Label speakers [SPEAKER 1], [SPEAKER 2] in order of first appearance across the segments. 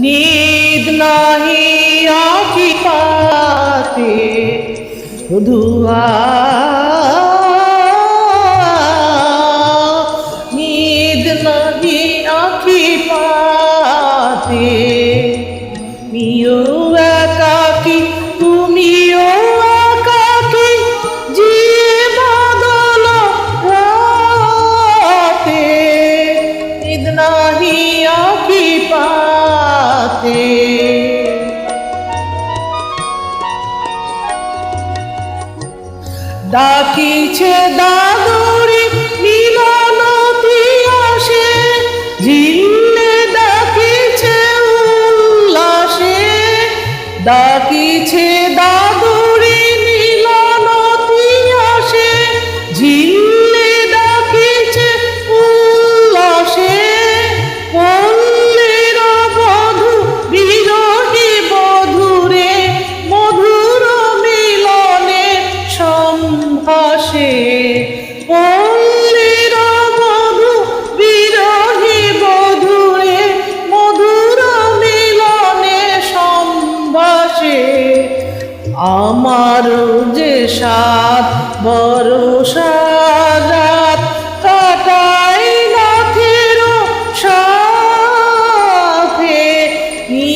[SPEAKER 1] नींद नहीं आखी पाते दुआ नींद नहीं आखी पाती। পাতে ডাকিছে দাদুরি মিলনতি আসে। ঝিল্লে ডাকিছে উল্লাসে। ডাকিছে দাদুরি আমার যে সাত ভরসা রাত কাটাই নাথের সাথে।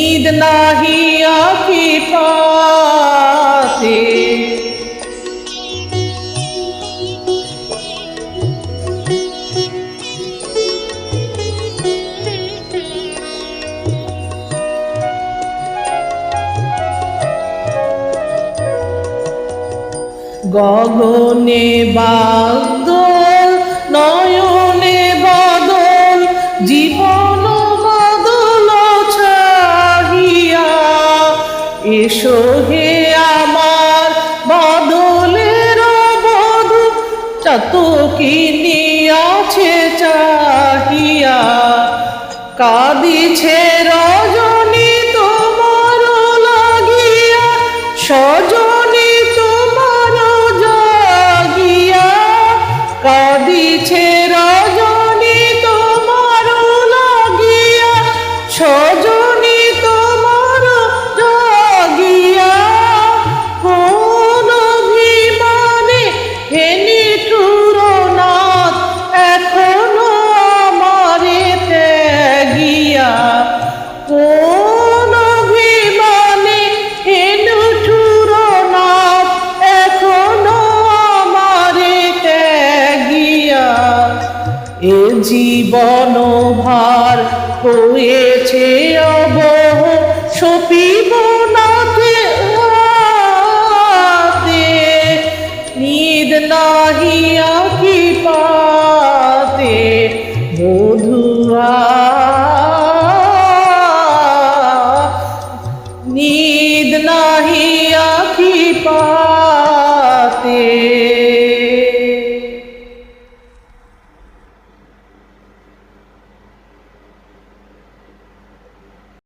[SPEAKER 1] ঈদ নাহি আকি পাতে গগনে বাদল, নয়নে বাদল, জীবন বাদল ছাহিয়া এসো হে আমার বাদলের বধু চাতকিনি আছে চাহিয়া, কাঁদিছে রজনী এ জীবন ভার হয়েছে অবহ সপিব নাথে